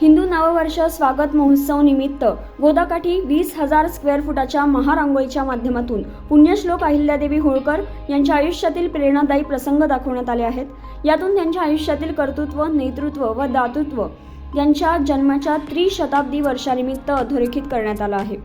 हिंदू नववर्ष स्वागत महोत्सव निमित्त गोदाकाठी वीस हजार स्क्वेअर फुटाच्या महारांगोळीच्या माध्यमातून पुण्यश्लोक अहिल्यादेवी होळकर यांच्या आयुष्यातील प्रेरणादायी प्रसंग दाखवण्यात आले आहेत. यातून त्यांच्या आयुष्यातील कर्तृत्व नेतृत्व व दातृत्व यांच्या जन्माच्या त्रिशताब्दी वर्षानिमित्त अधोरेखित करण्यात आलं आहे.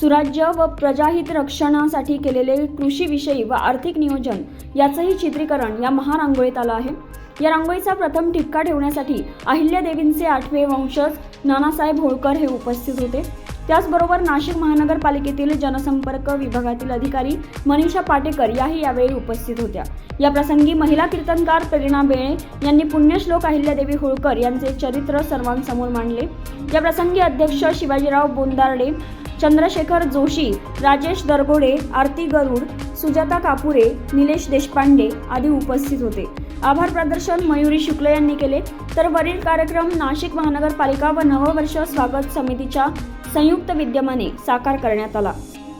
सुराज्य व प्रजाहित रक्षणासाठी केलेले कृषीविषयी व आर्थिक नियोजन याचंही चित्रीकरण या महारांगोळीत आलं आहे. या रांगोळीचा प्रथम ठिपका ठेवण्यासाठी अहिल्यादेवींचे आठवे वंशज नानासाहेब होळकर हे उपस्थित होते. त्याचबरोबर नाशिक महानगरपालिकेतील जनसंपर्क विभागातील अधिकारी मनीषा पाटेकर याही यावेळी उपस्थित होत्या. या प्रसंगी महिला कीर्तनकार प्रेरणा बेळे यांनी पुण्यश्लोक अहिल्यादेवी होळकर यांचे चरित्र सर्वांसमोर मांडले. या प्रसंगी अध्यक्ष शिवाजीराव बोंदार्डे चंद्रशेखर जोशी राजेश दरगोडे आरती गरुड सुजाता कापुरे निलेश देशपांडे आदी उपस्थित होते. आभार प्रदर्शन मयुरी शुक्ल यांनी केले. तर वरील कार्यक्रम नाशिक महानगरपालिका व नववर्ष स्वागत समितीच्या संयुक्त विद्यमाने साकार करण्यात आला.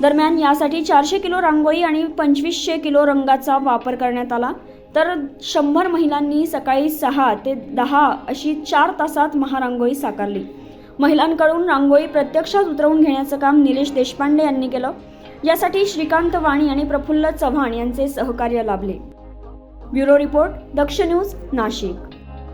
दरम्यान यासाठी चारशे किलो रांगोळी आणि पंचवीसशे किलो रंगाचा वापर करण्यात आला. तर शंभर महिलांनी सकाळी सहा ते दहा अशी चार तासात महारांगोळी साकारली. महिलांकडून रांगोळी प्रत्यक्षात उतरवून घेण्याचं काम निलेश देशपांडे यांनी केलं. यासाठी श्रीकांत वाणी आणि प्रफुल्ल चव्हाण यांचे सहकार्य लाभले. Bureau report Daksh news Nashik.